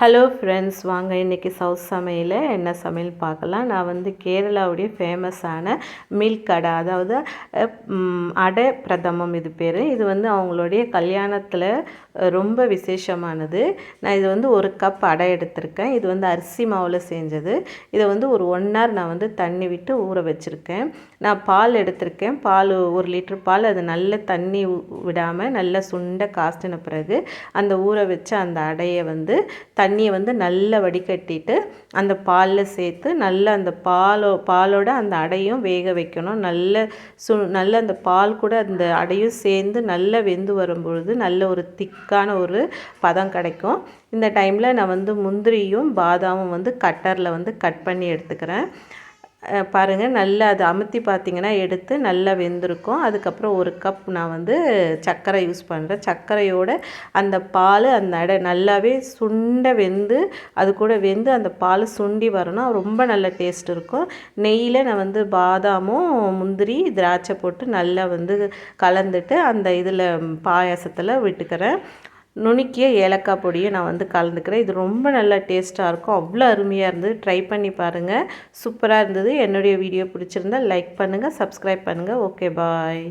Hello friends வாங்க இன்றைக்கி south சமையல். என்ன சமையல் பார்க்கலாம்? நான் வந்து கேரளாவுடைய ஃபேமஸான மில்க் அடை அதாவது அடை பிரதமம் இது பேர். இது வந்து அவங்களுடைய கல்யாணத்தில் ரொம்ப விசேஷமானது. நான் இது வந்து ஒரு கப் அடை எடுத்திருக்கேன். இது வந்து அரிசி மாவில் செஞ்சது. இதை வந்து ஒரு ஒன் ஹவர் நான் வந்து தண்ணி விட்டு ஊற வச்சுருக்கேன். நான் பால் எடுத்திருக்கேன். பால் ஒரு லிட்டர் பால். அது நல்ல தண்ணி விடாமல் நல்லா சுண்ட காஸ்டின பிறகு அந்த ஊற வச்ச அந்த அடையை வந்து தண்ணியை வந்து நல்லா வடிகட்டிட்டு அந்த பாலில் சேர்த்து நல்லா அந்த பாலோ பாலோட அந்த அடையும் வேக வைக்கணும். நல்ல சு நல்ல அந்த பால் கூட அந்த அடையும் சேர்ந்து நல்லா வெந்து வரும்பொழுது நல்ல ஒரு திக்கான ஒரு பதம் கிடைக்கும். இந்த டைமில் நான் வந்து முந்திரியும் பாதாமும் வந்து கட்டரில் வந்து கட் பண்ணி எடுத்துக்கிறேன். பாருங்கள் நல்லா அது அமுத்தி பார்த்திங்கன்னா எடுத்து நல்லா வெந்திருக்கும். அதுக்கப்புறம் ஒரு கப் நான் வந்து சர்க்கரை யூஸ் பண்ணுறேன் சர்க்கரையோட அந்த பால் அந்த அடை நல்லாவே சுண்ட வெந்து அது கூட வெந்து அந்த பால் சுண்டி வரணும். ரொம்ப நல்ல டேஸ்ட் இருக்கும். நெய்யில் நான் வந்து பாதாமும் முந்திரி திராட்சை போட்டு நல்லா வந்து கலந்துட்டு அந்த இதில் பாயாசத்தில் விட்டுக்கிறேன். நுணுக்கிய ஏலக்காய் பொடியை நான் வந்து கலந்துக்கிறேன். இது ரொம்ப நல்லா டேஸ்ட்டாக இருக்கும். அவ்வளோ அருமையாக இருந்தது. ட்ரை பண்ணி பாருங்கள் சூப்பராக இருந்தது. என்னுடைய வீடியோ பிடிச்சிருந்தால் லைக் பண்ணுங்கள் சப்ஸ்கிரைப் பண்ணுங்கள் ஓகே பாய்